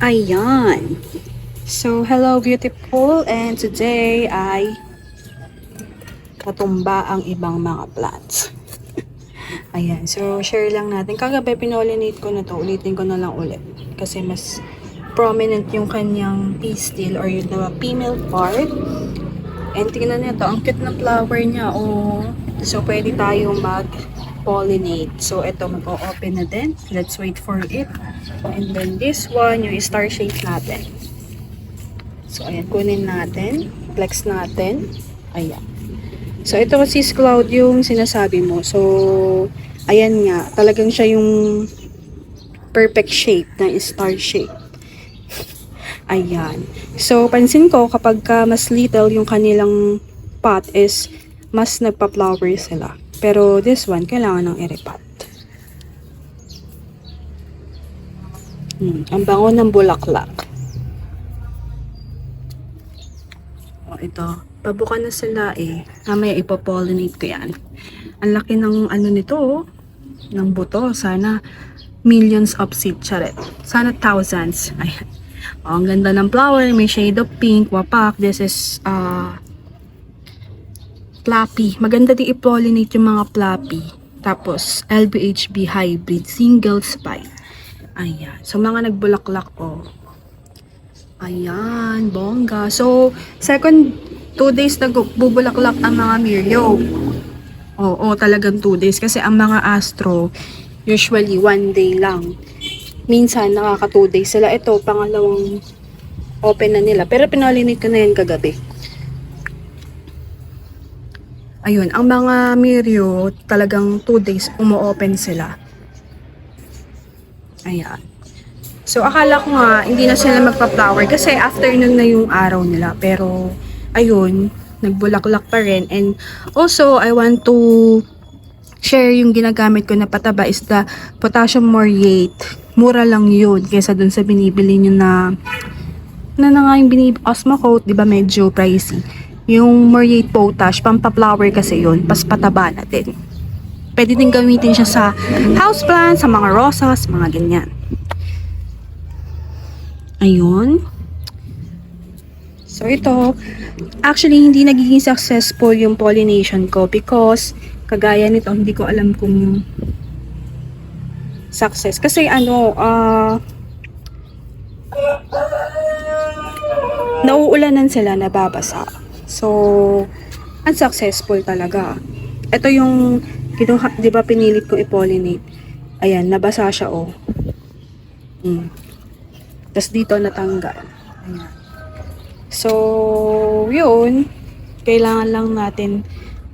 Ayan. So, hello beautiful and today ay katumba ang ibang mga plants. Ayan. So, share lang natin. Kagabi, pinolinate ko na to. Ulitin ko na lang ulit. Kasi mas prominent yung kanyang pistil or yung the female part. And tingnan nyo to. Ang cute ng flower niya. Oh. So, pwede tayo mag-pollinate. So, ito, mag-open na din. Let's wait for it. And then this one, yung star shape natin. So, ayan, kunin natin. Flex natin. Ayan. So, ito kasi is cloud yung sinasabi mo. So, ayan nga. Talagang siya yung perfect shape na star shape. Ayan. So, pansin ko kapag ka mas little yung kanilang pot is mas nagpa-flower sila. Pero this one, kailangan ng iripat. Hmm, ang bango ng bulaklak. O, ito. Pabuka na sila eh. Mamaya ipopollinate ko yan. Ang laki ng ano nito, oh. ng buto. Sana millions of seed. Charet. Sana thousands. Ayan. O, ang ganda ng flower. May shade of pink, wapak. This is, uh, Plappy. Maganda din i-pollinate yung mga plappy. Tapos, LBHB hybrid, single spike. Ayan. So, mga nagbulaklak po. Ayan, bongga. So, second, two days nagbubulaklak ang mga Mirio. Oo, talagang two days. Kasi ang mga astro, usually one day lang. Minsan, nakaka two days sila. Ito, pangalawang open na nila. Pero pinalinate ko na yan kagabi. Ayun, ang mga Mirio, talagang two days umu-open sila. Ayan. So, akala ko nga, hindi na sila magpa-flower kasi afternoon na yung araw nila. Pero, ayun, nagbulaklak pa rin. And also, I want to share yung ginagamit ko na pataba is the potassium muriate. Mura lang yun kaysa dun sa binibili nyo na na na nga yung binib Osmocote, di ba medyo pricey. Yung muriate potash, pampaplower kasi yun, pas pataba na din. Pwede din gamitin siya sa houseplant, sa mga rosas, mga ganyan. Ayun. So ito, actually hindi nagiging successful yung pollination ko because kagaya nito, hindi ko alam kung success. Kasi ano, ah nauulanan sila, nababasa. So, unsuccessful talaga. Ito yung, kinuha, di ba pinilit ko i-pollinate. Ayan, nabasa siya oh. Mm. Tapos dito natanggal. Ayan. So, yun. Kailangan lang natin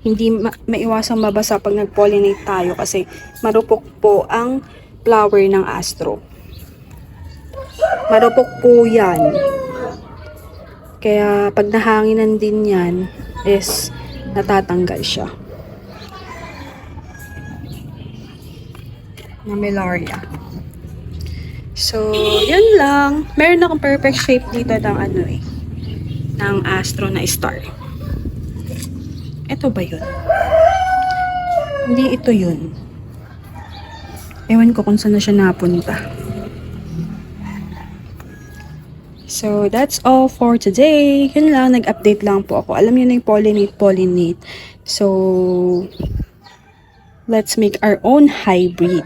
hindi ma- maiwasang mabasa pag nag-pollinate tayo kasi marupok po ang flower ng astro. Marupok po yan. Kaya pag nahanginan din yan is natatanggal siya. Na malaria. So, yun lang. Meron akong perfect shape dito ng ano eh. Ng astro na star. Ito ba yun? Hindi ito yun. Ewan ko kung saan na siya napunta. So, that's all for today. Yun lang, nag-update lang po ako. Alam niyo na yung pollinate, pollinate. So, let's make our own hybrid.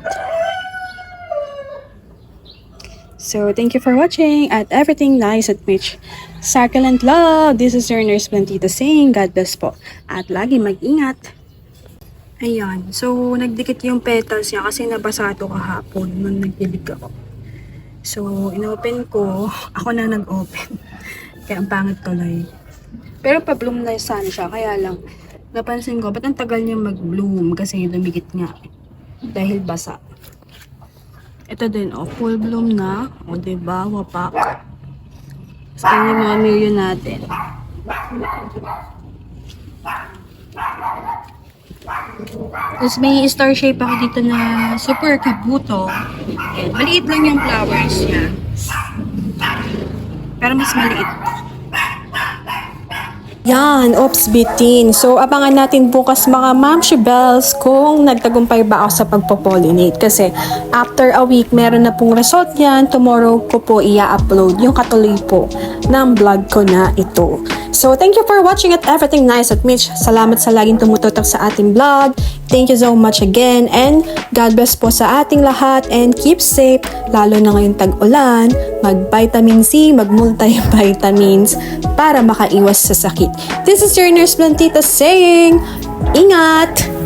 So, thank you for watching at everything nice at Mitch. Succulent love! This is your nurse Plantita saying, God bless po. At lagi mag-ingat. Ayan. So, nagdikit yung petals niya kasi nabasa ito kahapon nung nagdilig ako. So, inopen ko. Ako na nag-open. Kaya ang pangit tuloy. Pero pa-bloom na sana siya. Kaya lang, napansin ko, ba't ang tagal niya mag-bloom? Kasi dumigit nga. Dahil basa. Ito din, oh, full bloom na. O, oh, diba? Wapak. Sa yung mga million natin. Tapos may star shape ako dito na super kabuto. Ayan, maliit lang yung flowers niya. Pero mas maliit. Yan, Ops Bitin. So, abangan natin bukas mga Mamshi Bells kung nagtagumpay ba ako sa pagpo-pollinate. Kasi, after a week, meron na pong result yan. Tomorrow ko po i-upload yung katuloy po ng vlog ko na ito. So, thank you for watching at everything nice at Mitch. Salamat sa laging tumututok sa ating vlog. Thank you so much again and God bless po sa ating lahat and keep safe lalo na ngayong tag-ulan. Mag-vitamin C, mag-multivitamins para makaiwas sa sakit. This is your nurse Plantita saying, ingat!